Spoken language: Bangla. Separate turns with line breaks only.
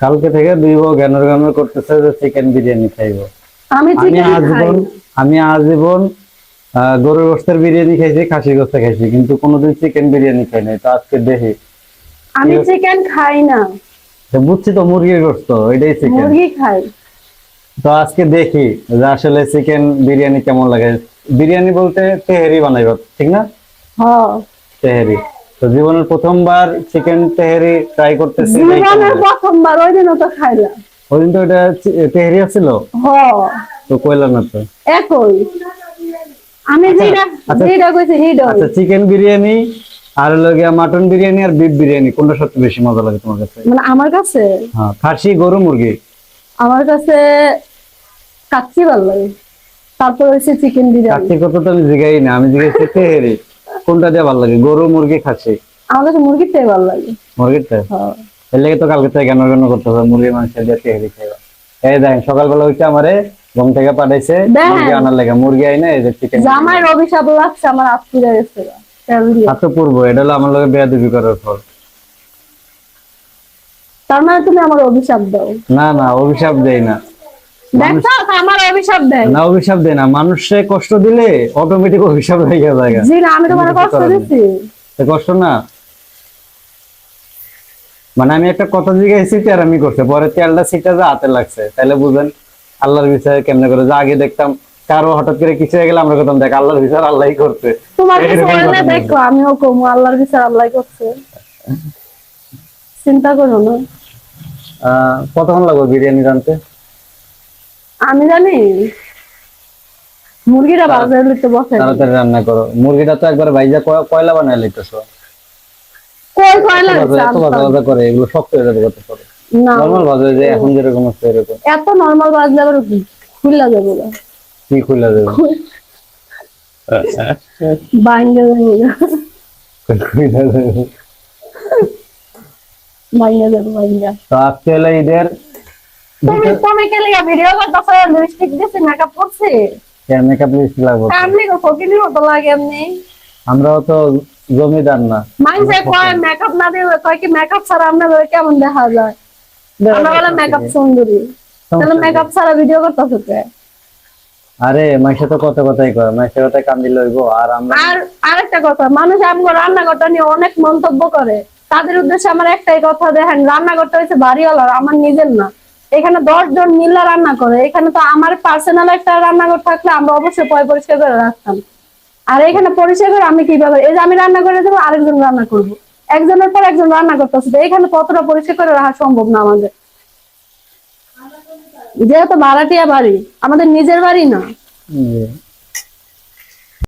কালকে থেকে দুই বউ জ্ঞানের জ্ঞানের করতেছে যে চিকেন বিরিয়ানি খাইবো।
আমি চিকেন
আজীবন আমি আজীবন গরুর গোস্তের বিরিয়ানি খাইছি খাসির গোস্ত খাইছি কিন্তু কোনোদিন চিকেন বিরিয়ানি খাই নাই তো আজকে দেখি
আমি চিকেন খাই না।
বুঝছি তো মুরগির গোস্ত এটাই চিকেন
মুরগি খাই।
তো আজকে দেখি যে আসলে চিকেন বিরিয়ানি কেমন লাগে। বিরিয়ানি বলতে তেহেরি বানাইব ঠিক না?
হ।
তেহেরি। তো জীবনের প্রথমবার চিকেন তেহেরি ট্রাই করতেছি
জীবনের প্রথমবার ওই দিনও তো খাইলাম।
ওইদিন তো এটা তেহেরি আছিল?
হ।
তো কইলা না তো।
একই। আমি যেটা
আচ্ছা।
যেটা কইছি হিডো
আচ্ছা চিকেন বিরিয়ানি আর হলো গিয়া মাটন বিরিয়ানি আর বিফ বিরিয়ানি কোনটা সবচেয়ে বেশি মজা লাগে তোমার কাছে?
মানে আমার কাছে?
হ্যাঁ খাসি গরু মুরগি?
আমার কাছে কাচ্চি ভালো লাগে। তারপর হচ্ছে চিকেন বিরিয়ানি।
খাসি কত তো আমি জিগাই না আমি জিগাইছি তেহেরি। কোনটা দিয়ে ভালো লাগে? গরু মুরগি খাসি?
আমার কাছে মুরগিটাই ভালো লাগে।
মুরগিটা
হ্যাঁ।
এর লেগে তো কালকে থেকে জ্ঞান অর্জন করতে হবে মুরগি মাংস দিয়ে তেহেরি খাইবা। এই দেখেন সকালবেলা উঠে আমারে ঘুম থেকে পাঠাইছে মুরগি আনার লাগে। মুরগি আইনা এই যে চিকেন
জামাই অভিশাপ লাগছে আমার গেছে
পূর্ব এটা হলো আমার লগে বেয়াদবি করার ফল।
তার মানে তুমি আমার অভিশাপ দাও।
না না অভিশাপ দেই না।
আমার অভিশাপ দেয়।
না অভিশাপ দেয় না। মানুষে কষ্ট দিলে অটোমেটিক অভিশাপ যায়
জি না আমি তোমার কষ্ট
করার নেই।
দিচ্ছি
তো কষ্ট না? মানে আমি একটা কথা জিজ্ঞাসি আর আমি করছে। পরে তেলটা সিটটা যে হাতে লাগছে। তাহলে বুঝেন আল্লাহর বিষয়ে কেমনে করে। যে আগে দেখতাম কারও হঠাৎ করে কিছু হয়ে গেলে আমরা করতাম দেখ আল্লাহর বিচার আল্লাহই করছে।
তোমার কিছু হলে দেখো আমিও কমু আল্লাহর বিচার আল্লাহ করছে। চিন্তা করো না।
আহ, কতক্ষণ লাগবে বিরিয়ানি রানতে
আমি জানি। মুরগিটা বাজারে লিখতে বসে।
তাড়াতাড়ি রান্না করো। মুরগিটা তো একবার ভাইজা কয়লা বানায় লিখতেছো
কই কয়
এত ভাজা ভাজা করে এগুলো শক্ত হয়ে যাবে কত পরে নর্মাল ভাজা যে এখন যেরকম আছে এরকম।
এত নরমাল বাজলে আবার খুললা যাবে না।
কি খুলে দেবে
বাইঙ্গা যাবে না।
খুলে
বাইঙ্গা যাবে বাইঙ্গা
তো আজকে হলো ঈদের
তুমি তুমি কে লিগা ভিডিও করতেছো লিপস্টিক দিছি মেকআপ করছি।
মেকআপ লিস্ট লাগবে। তো।
এমনি কো ফকিনি মতো লাগে এমনি।
আমরাও তো জমিদার না।
মানুষে কয় মেকআপ না দিলে কয় কি মেকআপ ছাড়া কেমন দেখা যায়? আমরা বলে মেকআপ সুন্দরী। তাহলে মেকআপ ছাড়া ভিডিও করতেছো কে?
আরে মাইসে তো কত কথাই কয় মাইসে কথাই কান্দি লইব আর আমরা
আর আরেকটা কথা মানুষ আমগো রান্নাঘরটা নিয়ে অনেক মন্তব্য করে। তাদের উদ্দেশ্যে আমার একটাই কথা দেখেন রান্নাঘরটা হচ্ছে বাড়িওয়ালার আমার নিজের না। এখানে দশ জন মিল্লা রান্না করে। এখানে তো আমার পার্সোনাল একটা রান্নাঘর থাকলে আমরা অবশ্যই পয় পরিষ্কার করে রাখতাম। আর এখানে পরিষ্কার করে আমি কীভাবে এই যে আমি রান্না করে দেবো, আরেকজন রান্না করব। একজনের পর একজন রান্না করতেছে। আসবে এখানে কতটা পরিষ্কার করে রাখা সম্ভব না আমাদের? যেহেতু ভাড়াটিয়া বাড়ি, আমাদের নিজের বাড়ি না।